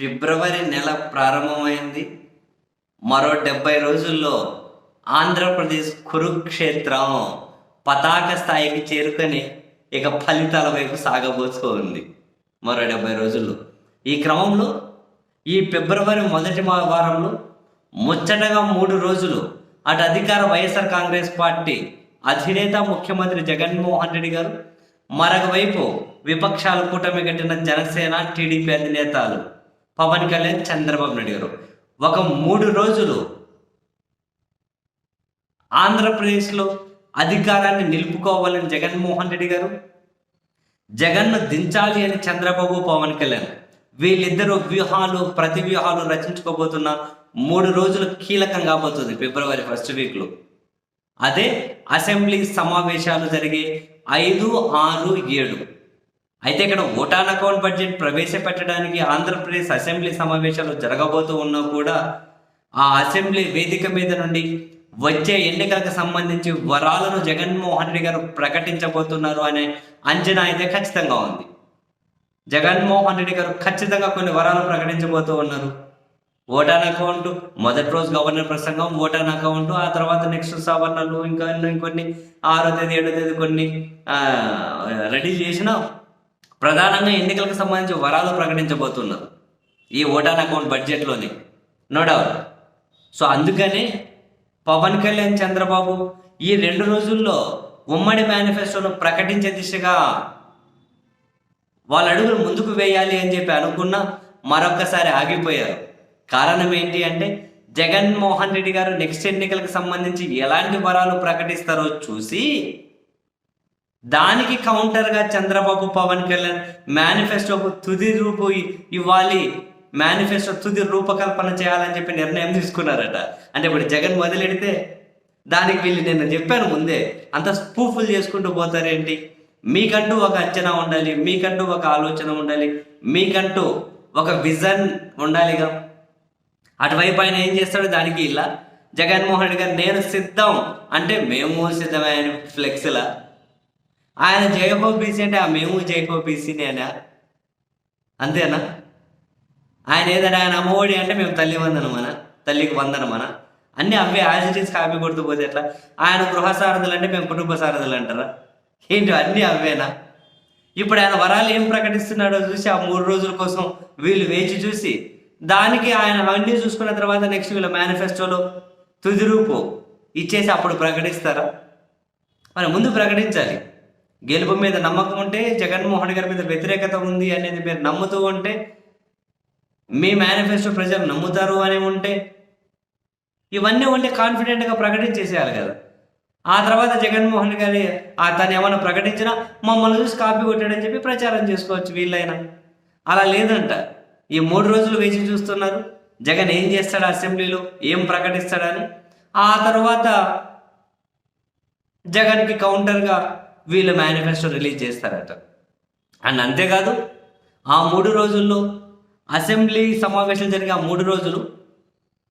ఫిబ్రవరి నెల ప్రారంభమైంది. మరో డెబ్బై రోజుల్లో ఆంధ్రప్రదేశ్ కురుక్షేత్రం పతాక స్థాయికి చేరుకొని ఇక ఫలితాల వైపు సాగబోతూ ఉంది మరో డెబ్బై రోజుల్లో. ఈ క్రమంలో ఈ ఫిబ్రవరి మొదటి వారంలో ముచ్చటగా మూడు రోజులు అటు అధికార వైఎస్ఆర్ కాంగ్రెస్ పార్టీ అధినేత ముఖ్యమంత్రి జగన్మోహన్ రెడ్డి గారు మరొక వైపు విపక్షాల కూటమి కట్టిన జనసేన టీడీపీ అధినేతలు పవన్ కళ్యాణ్ చంద్రబాబు నాయుడు గారు. ఒక మూడు రోజులు ఆంధ్రప్రదేశ్లో అధికారాన్ని నిలుపుకోవాలని జగన్మోహన్ రెడ్డి గారు జగన్ను దించాలి అని చంద్రబాబు పవన్ కళ్యాణ్. వీళ్ళిద్దరూ వ్యూహాలు ప్రతి వ్యూహాలు రచించుకోబోతున్న మూడు రోజులు కీలకం కాబోతుంది ఫిబ్రవరి ఫస్ట్ వీక్లో అదే అసెంబ్లీ సమావేశాలు జరిగే ఐదు ఆరు ఏడు. అయితే ఇక్కడ ఓటాన్ అకౌంట్ బడ్జెట్ ప్రవేశపెట్టడానికి ఆంధ్రప్రదేశ్ అసెంబ్లీ సమావేశాలు జరగబోతూ ఉన్నా కూడా ఆ అసెంబ్లీ వేదిక మీద నుండి వచ్చే ఎన్నికలకు సంబంధించి వరాలను జగన్మోహన్ రెడ్డి గారు ప్రకటించబోతున్నారు అనే అంచనా అయితే ఖచ్చితంగా ఉంది. జగన్మోహన్ రెడ్డి గారు ఖచ్చితంగా కొన్ని వరాలు ప్రకటించబోతూ ఉన్నారు. ఓటాన్ అకౌంట్ మొదటి రోజు గవర్నర్ ప్రసంగం ఓటాన్ అకౌంట్ ఆ తర్వాత నెక్స్ట్ సవర్ణలు ఇంకా ఇంకొన్ని ఆరో తేదీ ఏడో తేదీ కొన్ని రెడీ చేసిన ప్రధానంగా ఎన్నికలకు సంబంధించి వరాలు ప్రకటించబోతున్నారు ఈ ఓటాన్ అకౌంట్ బడ్జెట్లోని. నో డౌట్ సో అందుకనే పవన్ కళ్యాణ్ చంద్రబాబు ఈ రెండు రోజుల్లో ఉమ్మడి మేనిఫెస్టోను ప్రకటించే దిశగా వాళ్ళ అడుగులు ముందుకు వేయాలి అని చెప్పి అనుకున్నా మరొక్కసారి ఆగిపోయారు. కారణం ఏంటి అంటే జగన్మోహన్ రెడ్డి గారు నెక్స్ట్ ఎన్నికలకు సంబంధించి ఎలాంటి వరాలు ప్రకటిస్తారో చూసి దానికి కౌంటర్గా చంద్రబాబు పవన్ కళ్యాణ్ మేనిఫెస్టోకు తుది రూపు ఇవ్వాలి. మేనిఫెస్టో తుది రూపకల్పన చేయాలని చెప్పి నిర్ణయం తీసుకున్నారట. అంటే ఇప్పుడు జగన్ మొదలెడితే దానికి వీళ్ళు నేను చెప్పాను ముందే అంత స్పూఫుల్ చేసుకుంటూ పోతారేంటి? మీకంటూ ఒక అంచనా ఉండాలి మీకంటూ ఒక ఆలోచన ఉండాలి మీకంటూ ఒక విజన్ ఉండాలిగా. అటువైపు ఆయన ఏం చేస్తాడు దానికి ఇలా? జగన్మోహన్ రెడ్డి గారు నేను సిద్ధం. అంటే మేము సిద్ధమే ఫ్లెక్స్లా. ఆయన జైహో బీసీ అంటే ఆ మేము జైహో బీసీనేనా అంతేనా? ఆయన ఏదంటే ఆయన అమ్మఒడి అంటే మేము తల్లి వందనమన తల్లికి వందనమన అన్ని. అవే యాజ్ కాపీ కొడుతూ పోతే ఎట్లా? ఆయన గృహ సారథులు అంటే మేము కుటుంబ సారథులు అంటారా? ఏంటి అన్నీ అవేనా ఇప్పుడు ఆయన వరాలు ఏం ప్రకటిస్తున్నాడో చూసి ఆ మూడు రోజుల కోసం వీళ్ళు వేచి చూసి దానికి ఆయన అవన్నీ చూసుకున్న తర్వాత నెక్స్ట్ వీళ్ళ మేనిఫెస్టోలో తుది రూపు ఇచ్చేసి అప్పుడు ప్రకటిస్తారా? మరి ముందు ప్రకటించాలి. గెలుపు మీద నమ్మకం ఉంటే జగన్మోహన్ గారి మీద వ్యతిరేకత ఉంది అనేది మీరు నమ్ముతూ ఉంటే మీ మేనిఫెస్టో ప్రజలు నమ్ముతారు అని ఉంటే ఇవన్నీ ఉంటే కాన్ఫిడెంట్గా ప్రకటించేసేయాలి కదా. ఆ తర్వాత జగన్మోహన్ గారి తను ఏమైనా ప్రకటించినా మమ్మల్ని చూసి కాపీ కొట్టాడని చెప్పి ప్రచారం చేసుకోవచ్చు వీళ్ళైనా. అలా లేదంట. ఈ మూడు రోజులు వేచి చూస్తున్నారు. జగన్ ఏం చేస్తాడు అసెంబ్లీలో ఏం ప్రకటిస్తాడని. ఆ తర్వాత జగన్కి కౌంటర్గా వీళ్ళు మేనిఫెస్టో రిలీజ్ చేస్తారట. అండ్ అంతేకాదు ఆ మూడు రోజుల్లో అసెంబ్లీ సమావేశాలు జరిగే ఆ మూడు రోజులు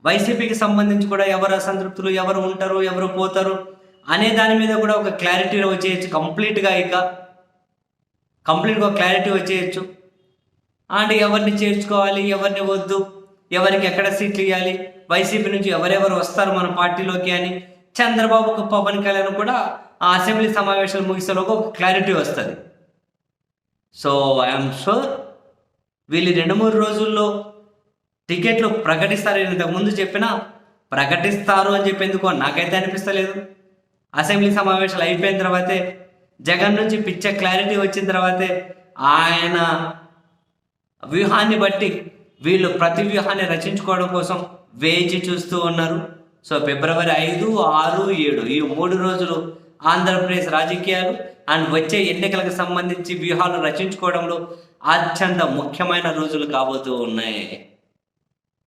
వైసీపీకి సంబంధించి కూడా ఎవరు అసంతృప్తులు ఎవరు ఉంటారు ఎవరు పోతారు అనే దాని మీద కూడా ఒక క్లారిటీ వచ్చేయచ్చు కంప్లీట్గా ఇక కంప్లీట్గా ఒక క్లారిటీ వచ్చేయచ్చు. అండ్ ఎవరిని చేర్చుకోవాలి ఎవరిని వద్దు ఎవరికి ఎక్కడ సీట్లు ఇవ్వాలి వైసీపీ నుంచి ఎవరెవరు వస్తారు మన పార్టీలోకి అని చంద్రబాబుకు పవన్ కళ్యాణ్ కూడా ఆ అసెంబ్లీ సమావేశాలు ముగిసేలోకి ఒక క్లారిటీ వస్తుంది. సో ఐఎమ్ షూర్ వీళ్ళు రెండు మూడు రోజుల్లో టికెట్లు ప్రకటిస్తారు. ఇంతకుముందు చెప్పిన ప్రకటిస్తారు అని చెప్పేందుకు నాకైతే అనిపిస్తలేదు. అసెంబ్లీ సమావేశాలు అయిపోయిన తర్వాతే జగన్ నుంచి పిచ్చ క్లారిటీ వచ్చిన తర్వాతే ఆయన వ్యూహాన్ని బట్టి వీళ్ళు ప్రతి వ్యూహాన్ని రచించుకోవడం కోసం వేచి చూస్తూ ఉన్నారు. సో ఫిబ్రవరి ఐదు ఆరు ఏడు ఈ మూడు రోజులు ఆంధ్రప్రదేశ్ రాజకీయాలు అండ్ వచ్చే ఎన్నికలకు సంబంధించి వ్యూహాలు రచించుకోవడంలో అత్యంత ముఖ్యమైన రోజులు కాబోతూ ఉన్నాయి.